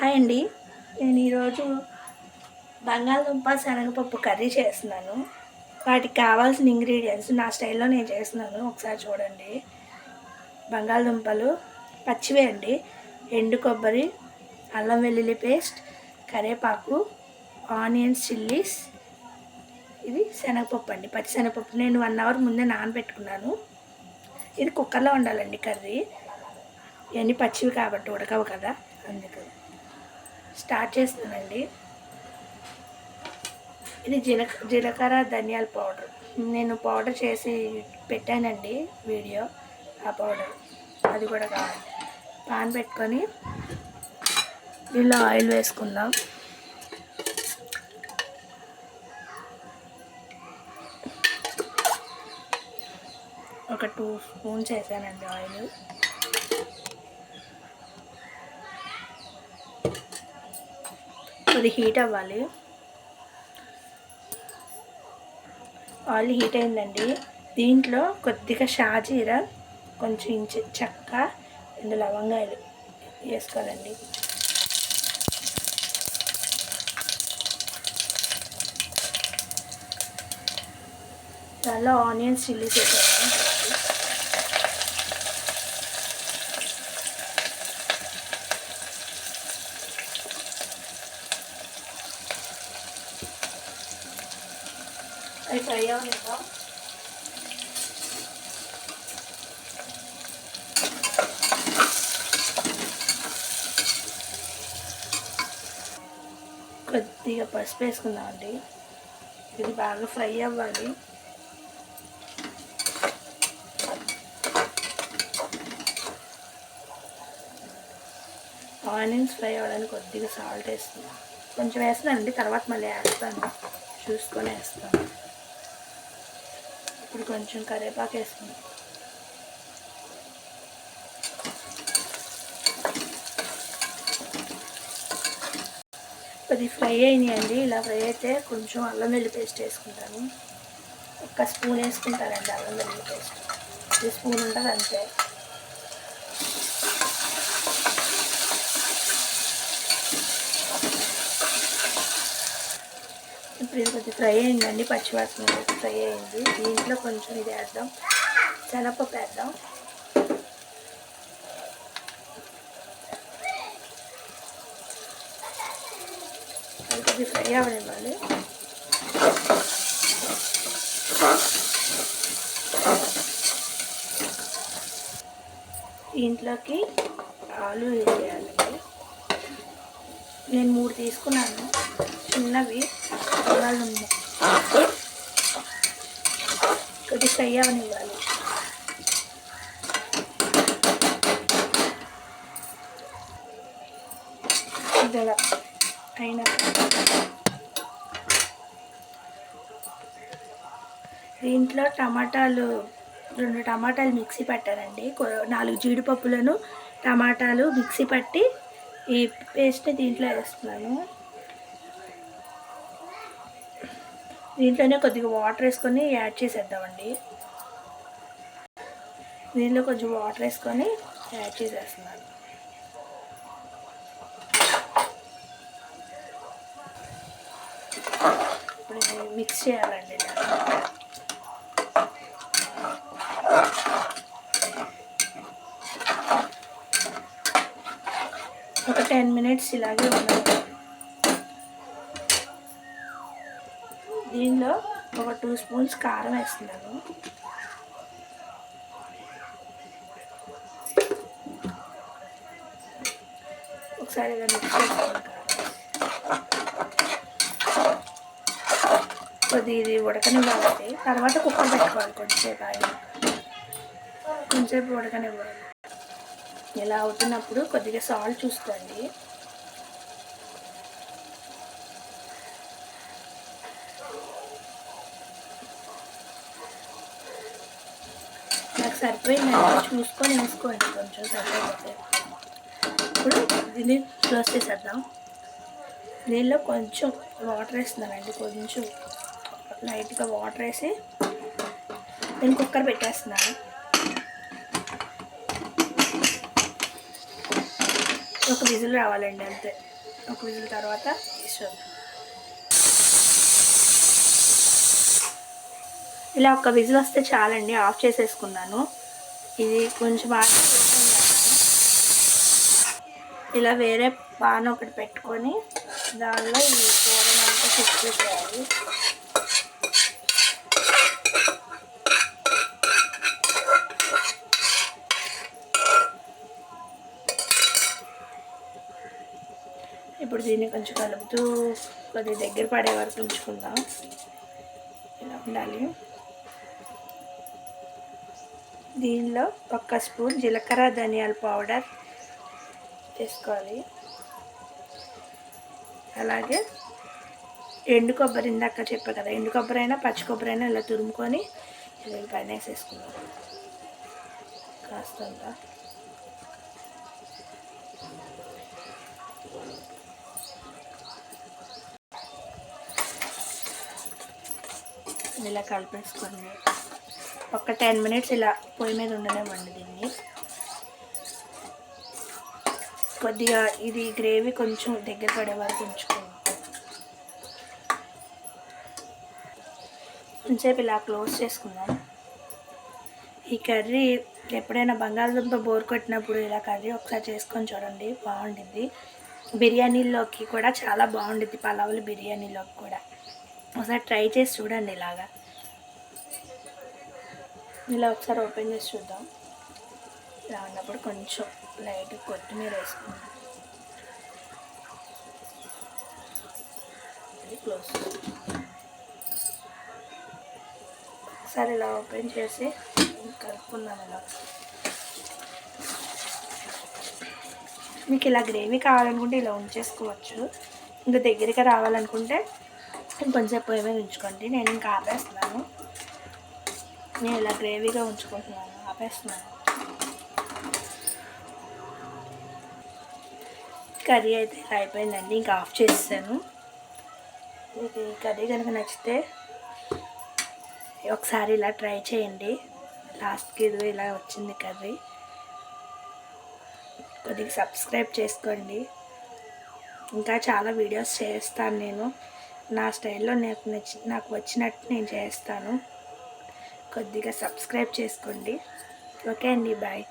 Hi అండి. నేను ఈరోజు బంగాళదుంప శనగపప్పు కర్రీ చేస్తున్నాను. వాటికి కావాల్సిన ఇంగ్రీడియంట్స్ నా స్టైల్లో నేను చేస్తున్నాను. ఒకసారి చూడండి. బంగాళదుంపలు పచ్చివే అండి. ఎండు కొబ్బరి అల్లం వెల్లుల్లి పేస్ట్ కరివేపాకు ఆనియన్స్ చిల్లీస్. ఇది శనగపప్పు అండి. పచ్చి శనగపప్పు. నేను వన్ అవర్ ముందే నానబెట్టుకున్నాను. ఇది కుక్కర్లో వండాలండి కర్రీ. ఇవన్నీ పచ్చివి కాబట్టి ఉడకవు కదా. అందుకు స్టార్ట్ చేస్తానండి ఇది జీలక జీలకర్ర ధనియాల పౌడర్. నేను పౌడర్ చేసి పెట్టానండి వీడియో. ఆ పౌడర్ అది కూడా కావాలి. పాన్ పెట్టుకొని దీనిలో ఆయిల్ వేసుకుందాం. ఒక టూ స్పూన్స్ వేసానండి ఆయిల్. అది హీట్ అవ్వాలి. ఆయిల్ హీట్ అయిందండి. దీంట్లో కొద్దిగా షాజీర కొంచెం ఇంచు చెక్క రెండు లవంగాయలు వేసుకోవాలండి. దానిలో ఆనియన్స్ చిల్లీస్ వేసేయాలి అవి ఫ్రై అవనిద్దాం కొద్దిగా పసుపు వేసుకుందామండి. ఇది బాగా ఫ్రై అవ్వాలి. ఆనియన్స్ ఫ్రై అవ్వడానికి కొద్దిగా సాల్ట్ వేస్తున్నాను కొంచెం వేస్తానండి తర్వాత మళ్ళీ వేస్తాను. చూసుకొని వేస్తాను. ఇప్పుడు కొంచెం కరివేపాకు వేసుకుందాం. అది ఫ్రై అయినాయండి. ఇలా ఫ్రై అయితే కొంచెం అల్లం వెల్లి పేస్ట్ వేసుకుంటాను. ఒక్క స్పూన్ వేసుకుంటానండి అల్లం వెల్లి పేస్ట్. ఈ స్పూన్ ఉంటుంది అంతే. ఇప్పుడు ఇది కొంచెం ఫ్రై అయిందండి పచ్చివాసన ఫ్రై అయింది. దీంట్లో కొంచెం ఇది వేద్దాం. శనగపప్పు వేద్దాం. అది ఫ్రై అవ్వనివ్వాలి దీంట్లోకి ఆలు వేయాలండి నేను మూడు తీసుకున్నాను. చిన్నవి పొలాలు ఉన్నాయి కొద్దిగా ఫ్రై అవనివ్వాలి ఇదిగా అయినా. దీంట్లో టమాటాలు రెండు టమాటాలు మిక్సీ పట్టానండి నాలుగు జీడిపప్పులను టమాటాలు మిక్సీ పట్టి ఈ పేస్ట్ని దీంట్లో వేస్తున్నాను. దీంట్లోనే కొద్దిగా వాటర్ వేసుకొని యాడ్ చేసేద్దామండి. దీనిలో కొంచెం వాటర్ వేసుకొని యాడ్ చేసేస్తున్నాను. ఇప్పుడు మిక్స్ చేయాలండి ఒక టెన్ మినిట్స్ ఇలాగే ఉండాలి. దీనిలో ఒక టూ స్పూన్స్ కారం వేస్తున్నాను. ఒకసారి ఇలా మిక్స్ చేసుకుంటాను కొద్ది ఇది ఉడకనివ్వాలి తర్వాత కుక్కర్ పెట్టుకోవాలి కొంచెంసేపు ఆయన. కొంచెంసేపు ఉడకనివ్వాలి. ఇలా అవుతున్నప్పుడు కొద్దిగా సాల్ట్ చూసుకోండి. సరిపోయిందంటే చూసుకొని వేసుకోండి కొంచెం సరిపోతే ఇప్పుడు దీన్ని క్లోజ్ చేసేద్దాం. దీనిలో కొంచెం వాటర్ వేస్తున్నానండి కొంచెం లైట్గా వాటర్ వేసి నేను కుక్కర్ పెట్టేస్తున్నాను. ఒక విజిల్ రావాలండి అంతే. ఒక విజిల్ తర్వాత తీసుకోండి ఇలా ఒక విజిల్ వస్తే చాలండి ఆఫ్ చేసేసుకున్నాను. ఇది కొంచెం ఇలా వేరే పాన్ ఒకటి పెట్టుకొని దానిలో ఈ కూరనంతా కుక్ చేయాలి ఇప్పుడు దీన్ని కొంచెం కలుపుతూ కొద్దిగా దగ్గర పడే వరకు ఉంచుకుందాం. ఇలా ఉండాలి. దీనిలో ఒక్క స్పూన్ జీలకర్ర ధనియాల పౌడర్ వేసుకోవాలి. అలాగే ఎండు కొబ్బరి ఇందాక చెప్పా కదా ఎండు కొబ్బరి అయినా పచ్చి కొబ్బరి అయినా ఇలా తురుముకొని పైన వేసేసుకుందాం. కాస్తంత. ఇలా కలిపేసుకొని ఒక టెన్ మినిట్స్ ఇలా పొయ్యి మీద ఉండనివ్వండి దీన్ని. కొద్దిగా ఇది గ్రేవీ కొంచెం దగ్గర పడే వరకు ఉంచుకుందాం కొంచెంసేపు ఇలా క్లోజ్ చేసుకుందాం. ఈ కర్రీ ఎప్పుడైనా బంగాళదుంప బోర్ కొట్టినప్పుడు ఇలా కర్రీ ఒకసారి చేసుకొని చూడండి బాగుండింది బిర్యానీలోకి కూడా చాలా బాగుండిద్ది పలావులు బిర్యానీలోకి కూడా. ఒకసారి ట్రై చేసి చూడండి ఇలాగా. ఇలా ఒకసారి ఓపెన్ చేసి చూద్దాం. ఇలా ఉన్నప్పుడు కొంచెం లైట్ కొత్తిమీర వేసుకుందాం. ఇది క్లోజ్ ఒకసారి ఇలా ఓపెన్ చేసి కలుపుకుందాం ఇలా. మీకు ఇలా గ్రేవీ కావాలనుకుంటే ఇలా ఉంచేసుకోవచ్చు. ఇంకా దగ్గరికి రావాలనుకుంటే కొంచెం పొయ్యి మీద ఉంచుకోండి. నేను ఇంకా ఆపేస్తున్నాను. నేను ఇలా గ్రేవీగా ఉంచుకుంటున్నాను. ఆపేస్తున్నాను. కర్రీ అయితే ఇలా అయిపోయిందండి. ఇంకా ఆఫ్ చేసేసాను. మీకు ఈ కర్రీ కనుక నచ్చితే ఒకసారి ఇలా ట్రై చేయండి. లాస్ట్కి ఇది ఇలా వచ్చింది కర్రీ. కొద్దిగా సబ్స్క్రైబ్ చేసుకోండి. ఇంకా చాలా వీడియోస్ చేస్తాను నేను. నా స్టైల్లో నాకు నచ్చి నాకు వచ్చినట్టు నేను చేస్తాను. కొద్దిగా సబ్స్క్రైబ్ చేసుకోండి. ఓకే అండి బాయ్.